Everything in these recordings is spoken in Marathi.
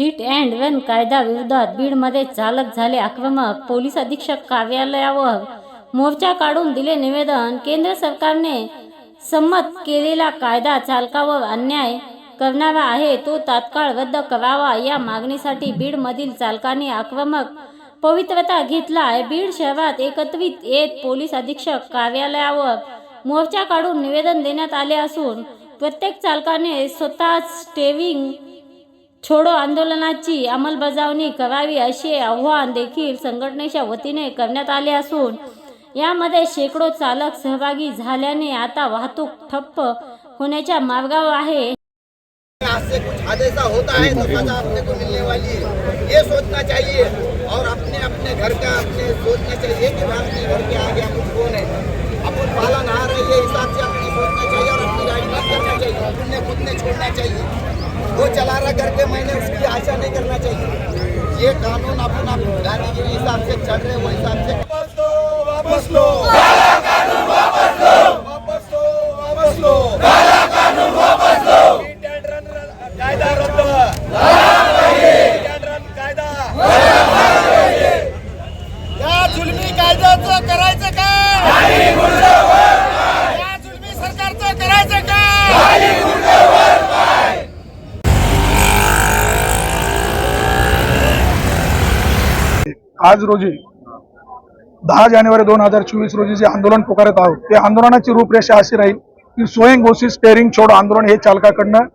हिट अँड रन कायदा विरोधात बीडमध्ये चालक झाले आक्रमक. पोलीस अधीक्षक कार्यालयावर मोर्चा काढून दिले निवेदन. केंद्र सरकारने संमत केलेला कायदा चालकावर अन्याय करणारा आहे तो तात्काळ रद्द करावा. या मागणीसाठी बीडमधील चालकांनी आक्रमक पवित्रता घेतला आहे बीड शहरात एकत्रित येत पोलीस अधीक्षक कार्यालयावर मोर्चा काढून निवेदन देण्यात आले असून प्रत्येक चालकाने स्वतः स्टेविंग छोडो आंदोलनाची अंमलबजावणी करावी असे आव्हान देखील संघटनेच्या वतीने करण्यात आले असून यामध्ये शेकडो चालक सहभागी झाल्याने आता वाहतूक ठप्प होण्याच्या मार्गावर आहे. से कुछ हादसा होता है तो सजा अपने को मिलने वाली है। ये सोचना चाहिए और अपने अपने घर का अपने सोचना चाहिए कि अपने घर के आगे अपन कौन है? अपन पालन आ हिसाब से अपने सोचना चाहिए और अपनी गाड़ी मत करना चाहिए। अपने खुद ने छोड़ना चाहिए। वो चला रहा करके मैंने उसकी आशा नहीं करना चाहिए। ये कानून अपन आप गाड़ी के हिसाब से चल रहे वो हिसाब से। वापस लो वापस लो। वापस लो वापस लो। कायदा रद्द। Hit and कायदा। या जुलमी कायद्याचं करायचं काय या जुलमी सरकारचं करायचं काय आज रोजी दहा जानेवारी दोन हजार चोवीस रोजी जे आंदोलन पुकारत आहोत ते आंदोलनाची रूपरेषा अशी राहील की स्वयं घोषित स्टेअरिंग छोड आंदोलन हे चालकाकडनं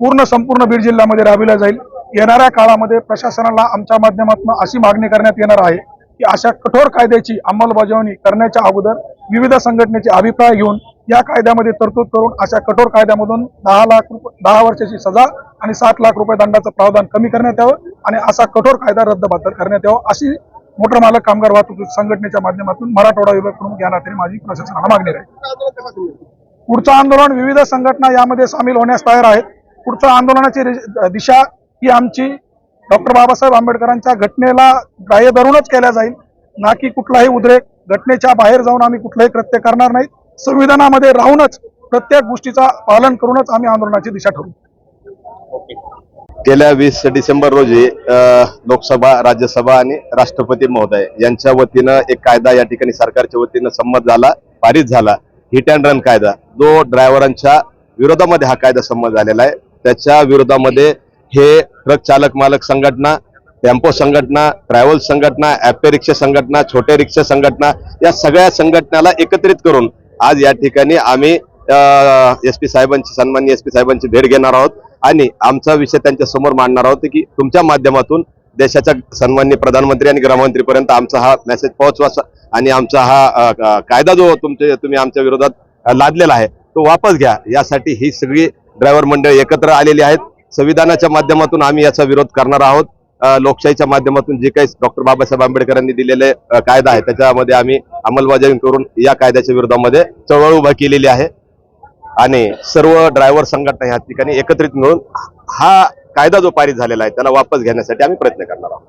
पूर्ण संपूर्ण बीड जिल्ह्यामध्ये राबविलं जाईल. येणाऱ्या काळामध्ये प्रशासनाला आमच्या माध्यमातून अशी मागणी करण्यात येणार आहे की अशा कठोर कायद्याची अंमलबजावणी करण्याच्या अगोदर विविध संघटनेचे अभिप्राय घेऊन या कायद्यामध्ये तरतूद करून अशा कठोर कायद्यामधून दहा लाख रुपये दहा वर्षाची सजा आणि सात लाख रुपये दंडाचं प्रावधान कमी करण्यात यावं. आणि असा कठोर कायदा रद्दबातल करण्यात यावा अशी मोटर मालक कामगार वाहतूक संघटनेच्या माध्यमातून मराठवाडा विभाग प्रमुख या नात्याने माझी प्रशासनाला मागणी राहील पुढचं आंदोलन विविध संघटना यामध्ये सामील होण्यास तयार आहेत. पुढचं आंदोलनाची दिशा ही आमची डॉक्टर बाबासाहेब आंबेडकरांच्या घटनेला ग्राह्य धरूनच केल्या जाईल. ना की कुठलाही उद्रेक घटनेच्या बाहेर जाऊन आम्ही कुठलंही कृत्य करणार नाही संविधानामध्ये राहूनच प्रत्येक गोष्टीचा पालन करूनच आम्ही आंदोलनाची दिशा ठरवू. गेल्या वीस डिसेंबर रोजी लोकसभा राज्यसभा आणि राष्ट्रपती महोदय यांच्या वतीनं एक कायदा या ठिकाणी सरकारच्या वतीनं संमत झाला पारित झाला. हिट अँड रन कायदा. जो ड्रायव्हरांच्या विरोधामध्ये हा कायदा संमत झालेला आहे. त्याच्या विरोधामध्ये हे ट्रक चालक मालक संघटना टेम्पो संघटना ट्रॅव्हल संघटना ॲपे रिक्षा संघटना छोटे रिक्षा संघटना या सगळ्या संघटनाला एकत्रित करून आज या ठिकाणी आम्ही एस पी साहेबांची सन्मान्य एस पी साहेबांची भेट घेणार आहोत. आणि आमचा विषय त्यांच्यासमोर मांडणार आहोत की तुमच्या माध्यमातून देशाच्या सन्मान्य प्रधानमंत्री आणि गृहमंत्रीपर्यंत आमचा हा मेसेज पोहोचवा आणि आमचा हा कायदा जो तुमचे तुम्ही आमच्या विरोधात लादलेला आहे तो वापस घ्या. यासाठी ही सगळी ड्रायव्हर मंडळी एकत्र आलेली आहेत. संविधानाच्या माध्यमातून आम्ही याचा विरोध करणार आहोत. लोकशाहीच्या माध्यमातून जे काही डॉक्टर बाबासाहेब आंबेडकरांनी दिलेले कायदा आहे त्याच्यामध्ये आम्ही अंमलबजावणी करून या कायद्याच्या विरोधामध्ये चळवळ उभा केलेली आहे. आणि सर्व ड्रायव्हर संघटना या ठिकाणी एकत्रित मिळून हा कायदा जो पारित झालेला आहे त्याला वापस घेण्यासाठी आम्ही प्रयत्न करणार आहोत.